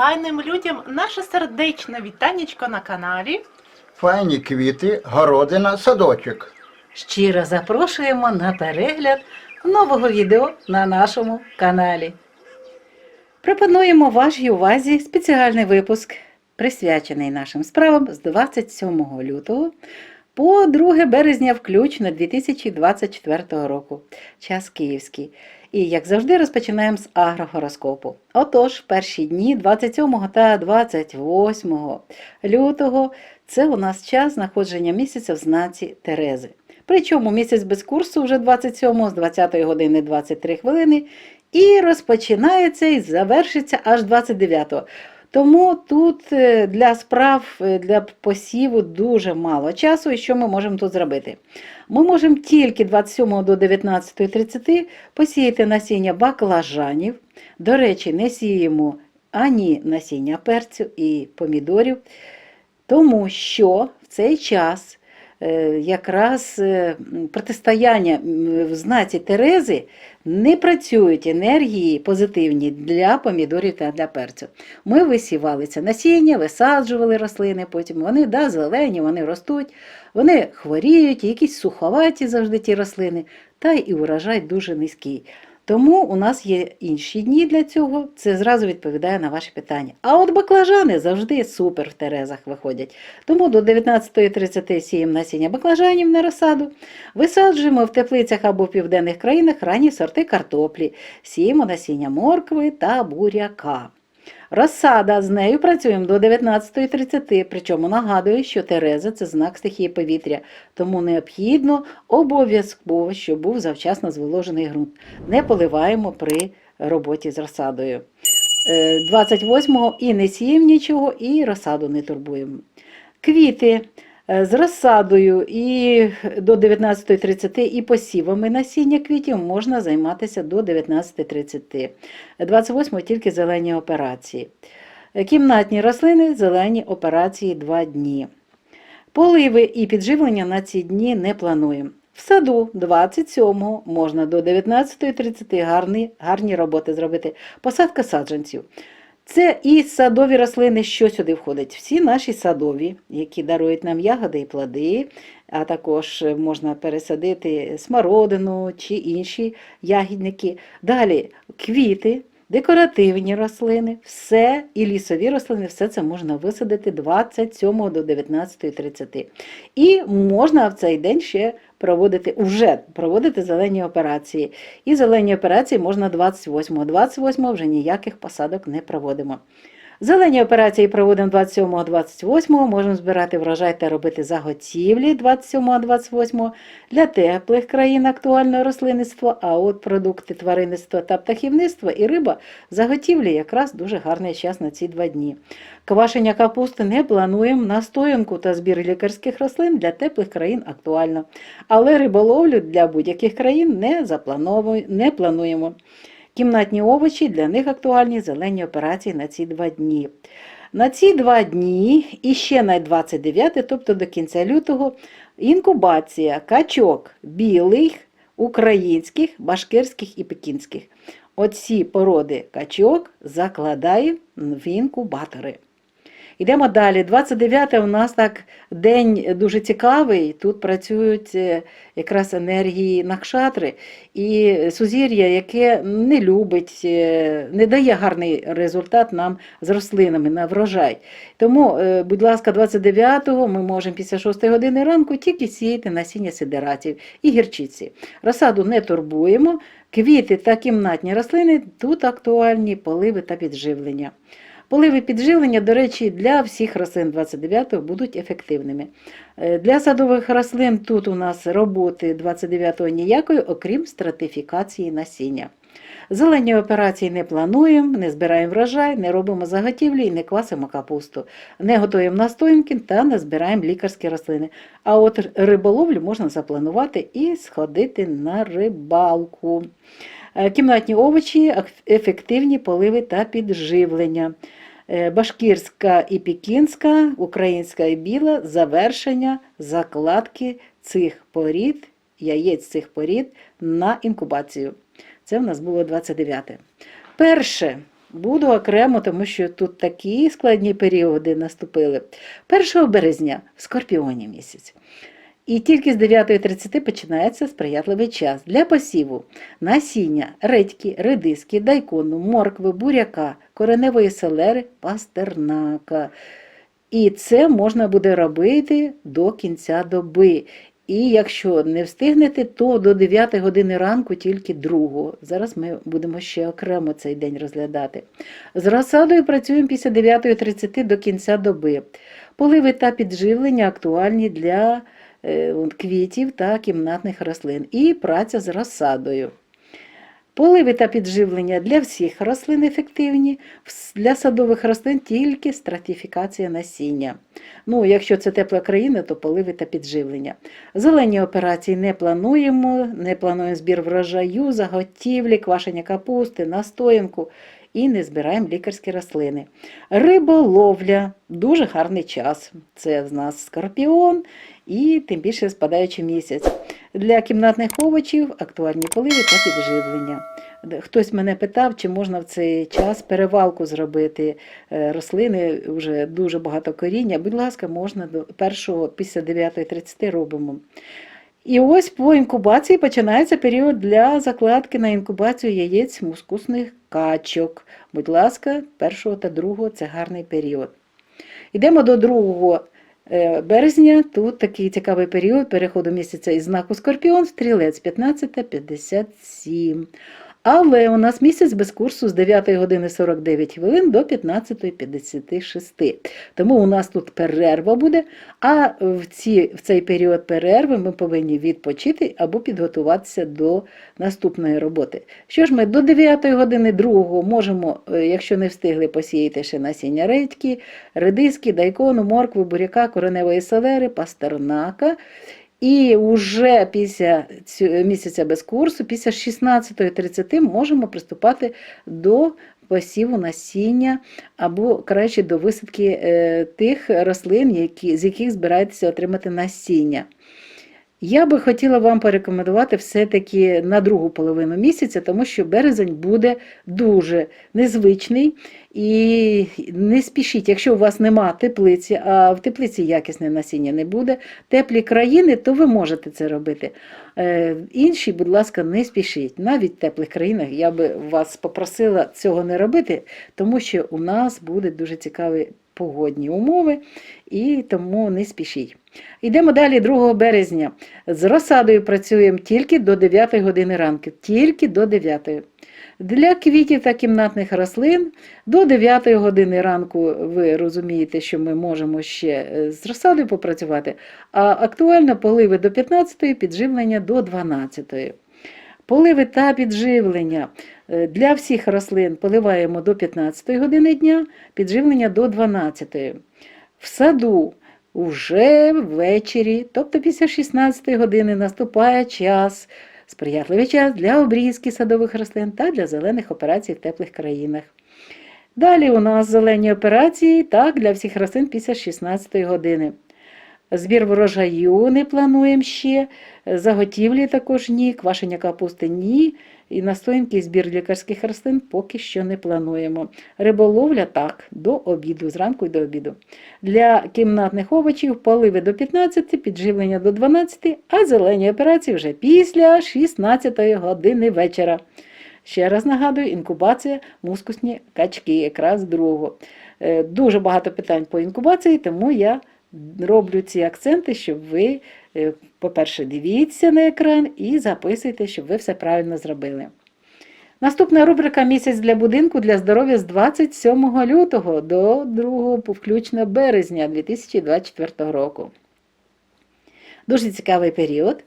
файним людям наше сердечне вітанечко на каналі. Файні квіти, городина, садочок. Щиро запрошуємо на перегляд нового відео на нашому каналі. Пропонуємо вашій увазі спеціальний випуск, присвячений нашим справам з 27 лютого по 2 березня включно 2024 року. Час київський. І, як завжди, розпочинаємо з агрогороскопу. Отож, перші дні 27 та 28 лютого це у нас час знаходження місяця в знаці Терези. Причому місяць без курсу вже 27 з 20 години 23 хвилини і розпочинається і завершиться аж 29-го. Тому тут е, для справ, е, для посіву дуже мало часу. І що ми можемо тут зробити? Ми можемо тільки 27 до 19.30 посіяти насіння баклажанів. До речі, не сіємо ані насіння перцю і помідорів, тому що в цей час якраз е, протистояння в знаці Терези не працюють енергії позитивні для помідорів та для перцю. Ми висівали це насіння, висаджували рослини, потім вони да, зелені, вони ростуть, вони хворіють, якісь суховаті завжди ті рослини, та і урожай дуже низький. Тому у нас є інші дні для цього, це зразу відповідає на ваші питання. А от баклажани завжди супер в терезах виходять. Тому до 19.30 сіємо насіння баклажанів на розсаду, висаджуємо в теплицях або в південних країнах ранні сорти картоплі, сіємо насіння моркви та буряка. Розсада з нею працюємо до 19.30, причому нагадую, що Тереза це знак стихії повітря, тому необхідно обов'язково, щоб був завчасно зволожений ґрунт. Не поливаємо при роботі з розсадою. Е, 28-го і не сіємо нічого, і розсаду не турбуємо. Квіти е, з розсадою і до 19.30 і посівами насіння квітів можна займатися до 19.30. 28 тільки зелені операції. Е, Кімнатні рослини зелені операції 2 дні. Поливи і підживлення на ці дні не плануємо. В саду 27-го можна до 19.30 гарні, гарні роботи зробити. Посадка саджанців. Це і садові рослини, що сюди входить. Всі наші садові, які дарують нам ягоди і плоди, а також можна пересадити смородину чи інші ягідники. Далі квіти, декоративні рослини, все і лісові рослини, все це можна висадити 27 до 19.30. І можна в цей день ще проводити, вже проводити зелені операції. І зелені операції можна 28. 28 вже ніяких посадок не проводимо. Зелені операції проводимо 27-28, можемо збирати врожай та робити заготівлі 27-28. Для теплих країн актуально рослинництво, а от продукти тваринництва та птахівництва і риба заготівлі якраз дуже гарний час на ці два дні. Квашення капусти не плануємо, настоянку та збір лікарських рослин для теплих країн актуально. Але риболовлю для будь-яких країн не, не плануємо. Кімнатні овочі для них актуальні зелені операції на ці два дні. На ці два дні і ще на 29, тобто до кінця лютого, інкубація качок білих, українських, башкирських і пекінських. Оці породи качок закладаємо в інкубатори. Йдемо далі. 29 у нас так день дуже цікавий. Тут працюють е, якраз енергії накшатри і сузір'я, яке не любить, е, не дає гарний результат нам з рослинами на врожай. Тому, е, будь ласка, 29-го ми можемо після 6 години ранку тільки сіяти насіння сидератів і гірчиці. Розсаду не турбуємо. Квіти та кімнатні рослини тут актуальні поливи та підживлення. Поливи підживлення, до речі, для всіх рослин 29-го будуть ефективними. Е, Для садових рослин тут у нас роботи 29-го ніякої, окрім стратифікації насіння. Зелені операції не плануємо, не збираємо врожай, не робимо заготівлі і не квасимо капусту, не готуємо настоянки та не збираємо лікарські рослини. А от риболовлю можна запланувати і сходити на рибалку. Е, Кімнатні овочі, ефективні поливи та підживлення. Е, Башкірська і пекінська, українська і біла, завершення закладки цих порід, яєць цих порід на інкубацію. Це в нас було 29. Перше буду окремо, тому що тут такі складні періоди наступили. 1 березня в Скорпіоні місяць. І тільки з 9.30 починається сприятливий час для посіву насіння, редьки, редиски, дайкону, моркви, буряка, кореневої селери, пастернака. І це можна буде робити до кінця доби. І якщо не встигнете, то до 9 години ранку тільки другого. Зараз ми будемо ще окремо цей день розглядати. З розсадою працюємо після 9.30 до кінця доби. Поливи та підживлення актуальні для квітів та кімнатних рослин. І праця з розсадою. Поливи та підживлення для всіх рослин ефективні, для садових рослин тільки стратифікація насіння. Ну, якщо це тепла країна, то поливи та підживлення. Зелені операції не плануємо, не плануємо збір врожаю, заготівлі, квашення капусти, настоянку і не збираємо лікарські рослини. Риболовля дуже гарний час. Це в нас скорпіон і тим більше спадаючий місяць. Для кімнатних овочів актуальні поливи та підживлення. Хтось мене питав, чи можна в цей час перевалку зробити е, рослини, вже дуже багато коріння. Будь ласка, можна до першого після 9.30 робимо. І ось по інкубації починається період для закладки на інкубацію яєць мускусних качок. Будь ласка, першого та другого це гарний період. Йдемо до 2 е, березня. Тут такий цікавий період переходу місяця із знаку Скорпіон стрілець стрілець 15.57. Але у нас місяць без курсу з 9 години 49 хвилин до 15.56. Тому у нас тут перерва буде, а в, ці, в цей період перерви ми повинні відпочити або підготуватися до наступної роботи. Що ж ми до 9 години 2 можемо, е, якщо не встигли, посіяти ще насіння редьки, редиски, дайкону, моркви, буряка, кореневої селери, пастернака. І вже після місяця без курсу, після 16.30 можемо приступати до посіву насіння або краще до висадки е, тих рослин, які, з яких збираєтеся отримати насіння. Я би хотіла вам порекомендувати все-таки на другу половину місяця, тому що березень буде дуже незвичний і не спішіть, якщо у вас нема теплиці, а в теплиці якісне насіння не буде, теплі країни, то ви можете це робити. Е, Інші, будь ласка, не спішіть. Навіть в теплих країнах я би вас попросила цього не робити, тому що у нас будуть дуже цікаві погодні умови, і тому не спішіть. Йдемо далі 2 березня. З розсадою працюємо тільки до 9 години ранку, тільки до 9. Для квітів та кімнатних рослин до 9 години ранку ви розумієте, що ми можемо ще е, з розсадою попрацювати, а актуально поливи до 15, підживлення до 12. Поливи та підживлення е, для всіх рослин поливаємо до 15 години дня, підживлення до 12. В саду уже ввечері, тобто після 16 години, наступає час, сприятливий час для обрізки садових рослин та для зелених операцій в теплих країнах. Далі у нас зелені операції так, для всіх рослин після 16 години. Збір врожаю не плануємо ще, заготівлі також ні, квашення капусти ні, і настоянки збір лікарських рослин поки що не плануємо. Риболовля так, до обіду, зранку і до обіду. Для кімнатних овочів поливи до 15, підживлення до 12, а зелені операції вже після 16 години вечора. Ще раз нагадую, інкубація мускусні качки, якраз другого. Е, Дуже багато питань по інкубації, тому я роблю ці акценти, щоб ви, е, по-перше, дивіться на екран і записуйте, щоб ви все правильно зробили. Наступна рубрика Місяць для будинку для здоров'я з 27 лютого до 2 включно березня 2024 року. Дуже цікавий період.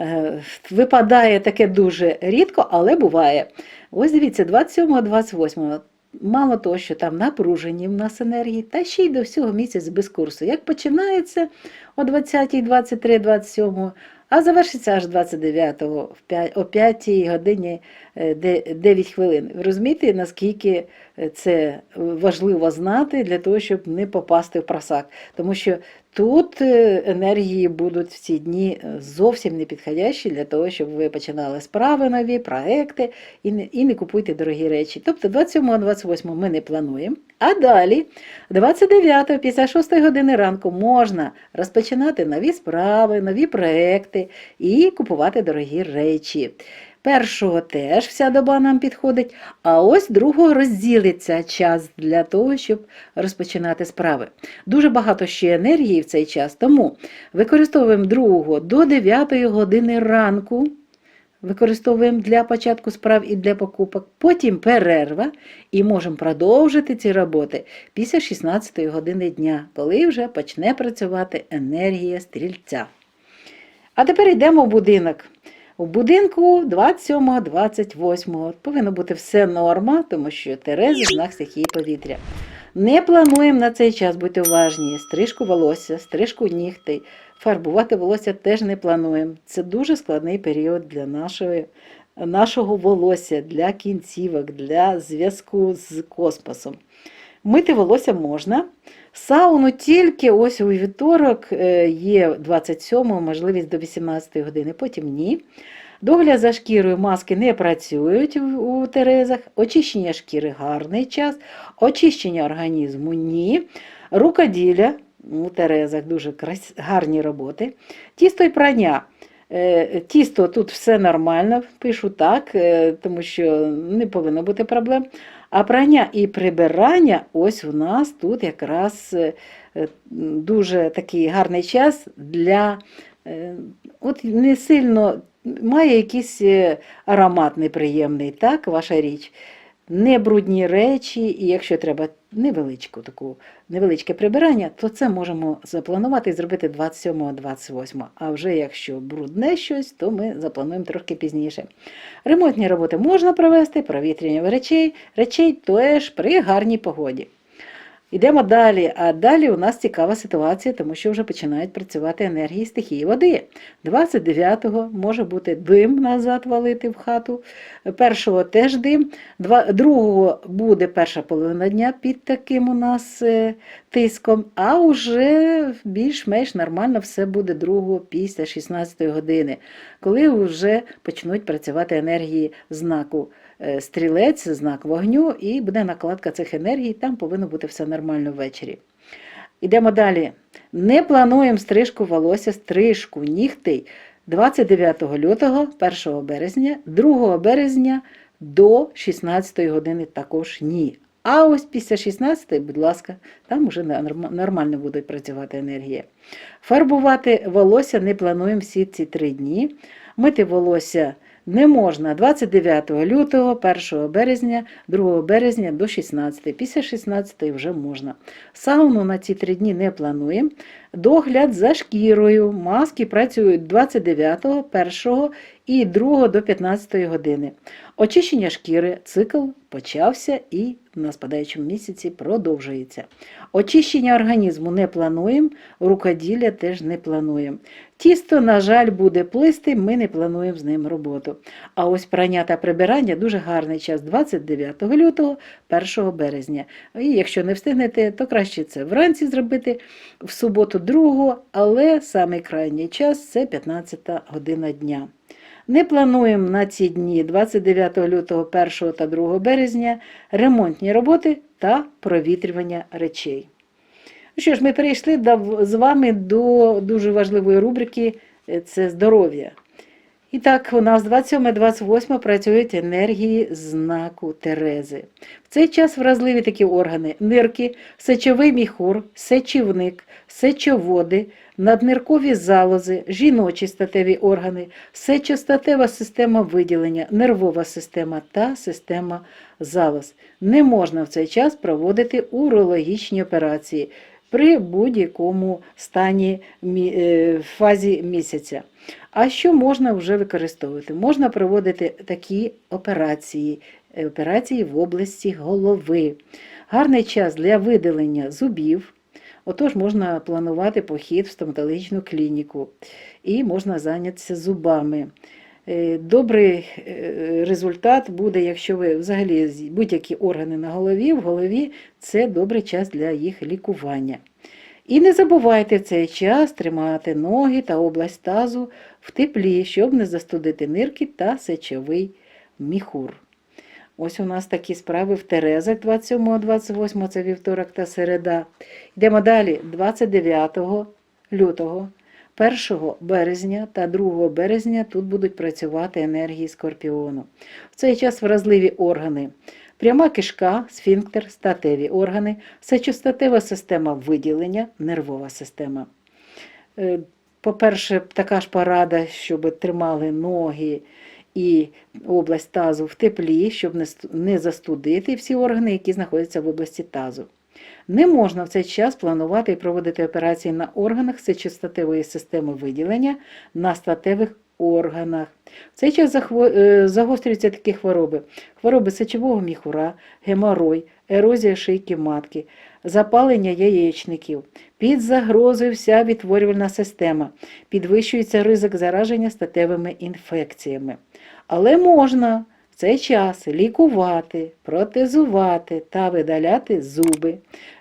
Е, Випадає таке дуже рідко, але буває. Ось дивіться, 27-28. Мало того, що там напружені в нас енергії, та ще й до всього місяць без курсу. Як починається о 20, 23, 27, а завершиться аж 29 о 5 годині е, 9 хвилин. Ви розумієте, наскільки е, це важливо знати для того, щоб не попасти в просак. Тому що тут е, енергії будуть в ці дні е, зовсім не підходящі для того, щоб ви починали справи нові, проекти і не, і не купуйте дорогі речі. Тобто 27-28 ми не плануємо. А далі, 29 після 6 години ранку, можна розпочинати нові справи, нові проекти і купувати дорогі речі. Першого теж вся доба нам підходить, а ось другого розділиться час для того, щоб розпочинати справи. Дуже багато ще енергії в цей час, тому використовуємо другого до 9 години ранку. Використовуємо для початку справ і для покупок, потім перерва, і можемо продовжити ці роботи після 16 години дня, коли вже почне працювати енергія стрільця. А тепер йдемо в будинок. У будинку 27-28 повинно бути все норма, тому що Терези знак стихії повітря. Не плануємо на цей час бути уважні. Стрижку волосся, стрижку нігтей, фарбувати волосся теж не плануємо. Це дуже складний період для нашої, нашого волосся, для кінцівок, для зв'язку з космосом. Мити волосся можна. Сауну тільки ось у вівторок е, є 27 можливість до 18 години, потім ні. Догляд за шкірою маски не працюють у- Терезах. Очищення шкіри гарний час, очищення організму ні. Рукоділля у Терезах дуже гарні роботи. Тісто і прання. Е, Тісто тут все нормально, пишу так, е, тому що не повинно бути проблем. А прання і прибирання ось у нас тут якраз е, е, дуже такий гарний час для е, от не сильно має якийсь аромат неприємний, так, ваша річ. Не брудні речі, і якщо треба невеличку таку, невеличке прибирання, то це можемо запланувати і зробити 27-28. А вже якщо брудне щось, то ми заплануємо трошки пізніше. Ремонтні роботи можна провести, провітряння речей, речей теж при гарній погоді. Йдемо далі. А далі у нас цікава ситуація, тому що вже починають працювати енергії стихії води. 29-го може бути дим назад валити в хату. Першого теж дим. Два- Другого буде перша половина дня під таким у нас е, тиском, а вже більш-менш нормально все буде другого після 16 години, коли вже почнуть працювати енергії знаку е, стрілець, знак вогню, і буде накладка цих енергій, там повинно бути все нормально ввечері. Йдемо далі. Не плануємо стрижку волосся, стрижку нігтей 29 лютого, 1 березня, 2 березня до 16 години також ні. А ось після 16, будь ласка, там вже нормально буде працювати енергія. Фарбувати волосся не плануємо всі ці три дні. Мити волосся не можна 29 лютого, 1 березня, 2 березня до 16. Після 16 вже можна. Сауну на ці три дні не плануємо. Догляд за шкірою. Маски працюють 29, 1 і 2 до 15 години. Очищення шкіри, цикл почався і на спадаючому місяці продовжується. Очищення організму не плануємо, рукоділля теж не плануємо. Тісто, на жаль, буде плисти, ми не плануємо з ним роботу. А ось прання та прибирання дуже гарний час 29 лютого, 1 березня. І якщо не встигнете, то краще це вранці зробити в суботу 2, але самий крайній час це 15 година дня. Не плануємо на ці дні 29 лютого, 1 та 2 березня ремонтні роботи та провітрювання речей. Ну що ж, ми перейшли з вами до дуже важливої рубрики е, це здоров'я. І так, у нас 27-28 працюють енергії знаку Терези. В цей час вразливі такі органи: нирки, сечовий міхур, сечівник, сечоводи, надниркові залози, жіночі статеві органи, сечостатева система виділення, нервова система та система залоз. Не можна в цей час проводити урологічні операції при будь-якому стані е, фазі місяця. А що можна вже використовувати? Можна проводити такі операції, е, операції в області голови. Гарний час для видалення зубів. Отож, можна планувати похід в стоматологічну клініку і можна зайнятися зубами. Е, Добрий е, результат буде, якщо ви взагалі будь-які органи на голові, в голові це добрий час для їх лікування. І не забувайте в цей час тримати ноги та область тазу в теплі, щоб не застудити нирки та сечовий міхур. Ось у нас такі справи в Терезах 27-28, це вівторок та середа. Йдемо далі, 29 лютого, 1 березня та 2 березня тут будуть працювати енергії скорпіону. В цей час вразливі органи. Пряма кишка, сфінктер, статеві органи, сечостатева система виділення, нервова система. Е, По-перше, така ж порада, щоб тримали ноги і область тазу в теплі, щоб не застудити всі органи, які знаходяться в області тазу. Не можна в цей час планувати і проводити операції на органах сечостатевої системи виділення на статевих органах. В цей час е, загострюються такі хвороби: хвороби сечового міхура, геморой, ерозія шийки матки, запалення яєчників. Під загрозою вся відтворювальна система, підвищується ризик зараження статевими інфекціями. Але можна цей час лікувати, протезувати та видаляти зуби,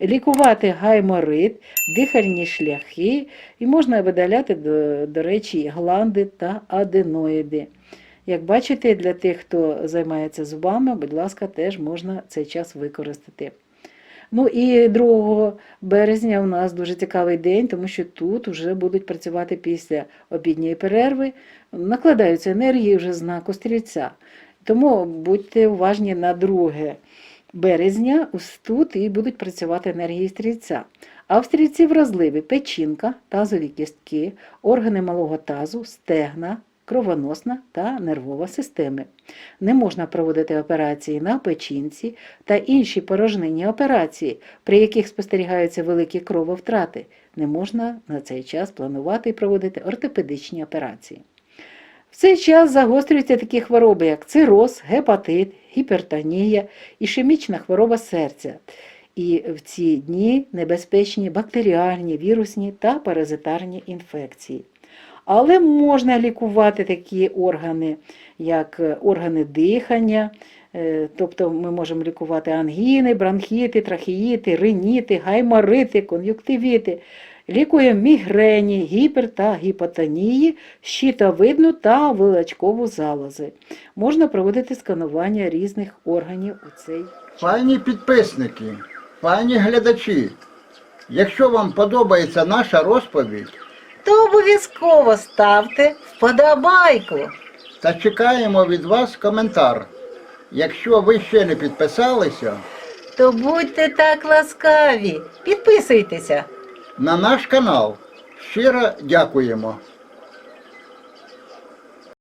лікувати гайморит, дихальні шляхи і можна видаляти, до, до речі, гланди та аденоїди. Як бачите, для тих, хто займається зубами, будь ласка, теж можна цей час використати. Ну і 2 березня у нас дуже цікавий день, тому що тут вже будуть працювати після обідньої перерви, накладаються енергії вже знаку стрільця. Тому будьте уважні на 2 березня, тут і будуть працювати енергії стрільця. А в стрільці вразливі печінка, тазові кістки, органи малого тазу, стегна, кровоносна та нервова системи. Не можна проводити операції на печінці та інші порожнинні операції, при яких спостерігаються великі крововтрати. Не можна на цей час планувати і проводити ортопедичні операції. В цей час загострюються такі хвороби, як цироз, гепатит, гіпертонія, ішемічна хвороба серця. І в ці дні небезпечні бактеріальні, вірусні та паразитарні інфекції. Але можна лікувати такі органи, як е, органи дихання, е, тобто ми можемо лікувати ангіни, бронхіти, трахеїти, риніти, гайморити, кон'юктивіти. Лікуємо мігрені, гіпер та гіпотонії, щитовидну та вилачкову залози. Можна проводити сканування різних органів у цей Пані підписники, пані глядачі, якщо вам подобається наша розповідь, То обов'язково ставте вподобайку. та чекаємо від вас коментар. Якщо ви ще не підписалися То будьте так ласкаві, підписуйтеся. На наш канал, щиро дякуємо.